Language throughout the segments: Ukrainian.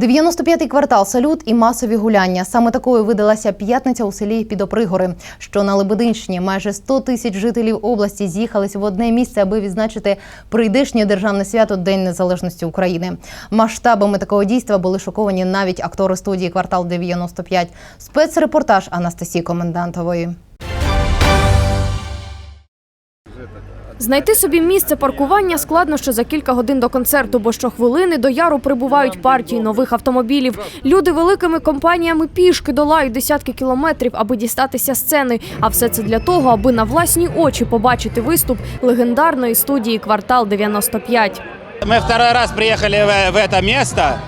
95-й квартал, салют і масові гуляння. Саме такою видалася п'ятниця у селі Підопригори, що на Лебединщині. Майже 100 тисяч жителів області з'їхались в одне місце, аби відзначити прийдешнє державне свято День Незалежності України. Масштабами такого дійства були шоковані навіть актори студії Квартал 95. Спецрепортаж Анастасії Комендантової. Знайти собі місце паркування складно ще за кілька годин до концерту, бо щохвилини до яру прибувають партії нових автомобілів. Люди великими компаніями пішки долають десятки кілометрів, аби дістатися сцени. А все це для того, аби на власні очі побачити виступ легендарної студії Квартал 95 Мы второй раз приехали в, в это место,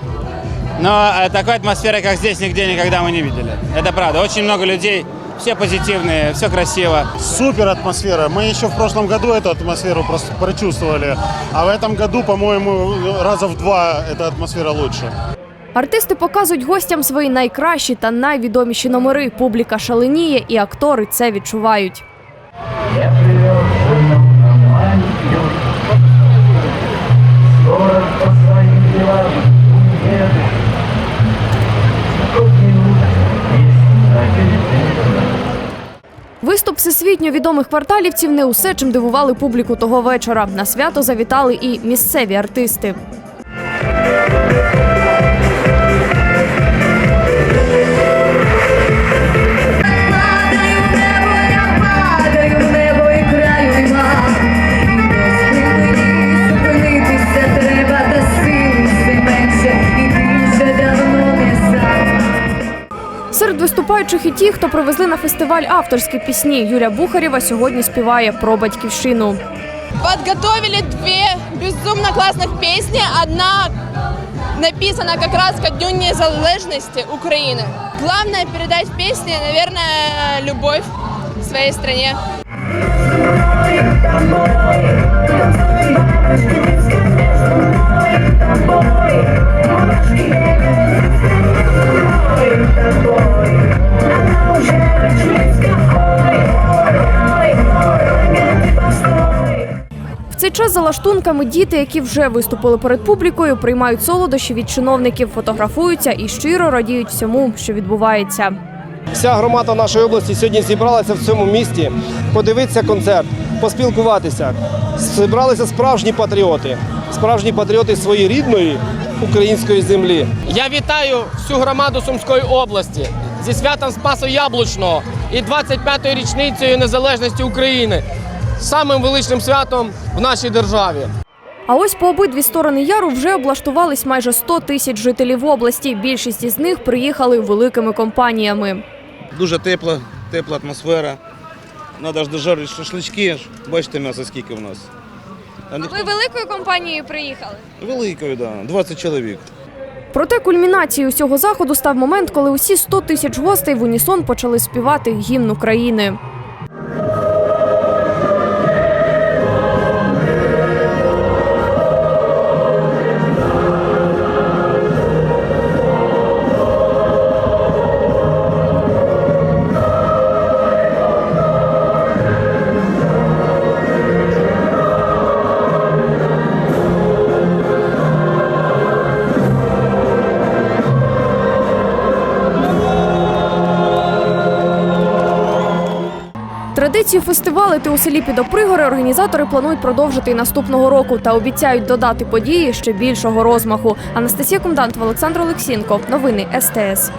но э, такой атмосферы, как здесь, нигде никогда мы не видели. Это правда. Очень много людей, все позитивные, все красиво. Супер атмосфера. Мы еще в прошлом году эту атмосферу просто прочувствовали. А в этом году, по-моему, раза в два эта атмосфера лучше. Артисти показують гостям свої найкращі та найвідоміші номери. Публіка шаленіє, і актори це відчувають. Виступ всесвітньо відомих кварталівців не усе, чим дивували публіку того вечора. На свято завітали і місцеві артисти. Серед виступаючих і ті, хто привезли на фестиваль авторські пісні. Юля Бухарєва сьогодні співає про батьківщину. Подготовили две безумно классных песни. Одна написана как раз ко Дню незалежности Украины. Главное передать в песне, наверное, любовь к своей цей час за лаштунками діти, які вже виступили перед публікою, приймають солодощі від чиновників, фотографуються і щиро радіють всьому, що відбувається. Вся громада нашої області сьогодні зібралася в цьому місті подивитися концерт, поспілкуватися. Зібралися справжні патріоти, справжні патріоти своєї рідної української землі. Я вітаю всю громаду Сумської області зі святом Спасу Яблучного і 25-ю річницею незалежності України, самим величним святом в нашій державі. А ось по обидві сторони яру вже облаштувались майже 100 тисяч жителів області. Більшість із них приїхали великими компаніями. Дуже тепла, тепла атмосфера. Надо ж дожарити шашлички. Бачите, м'ясо скільки в нас. А. Ви великою компанією приїхали? Великою, да. 20 чоловік. Проте кульмінацією цього заходу став момент, коли усі 100 тисяч гостей в унісон почали співати гімн України. Традицію фестивалити у селі Підопригори організатори планують продовжити і наступного року та обіцяють додати події ще більшого розмаху. Анастасія Комдант, Олександр Олексінко. Новини СТС.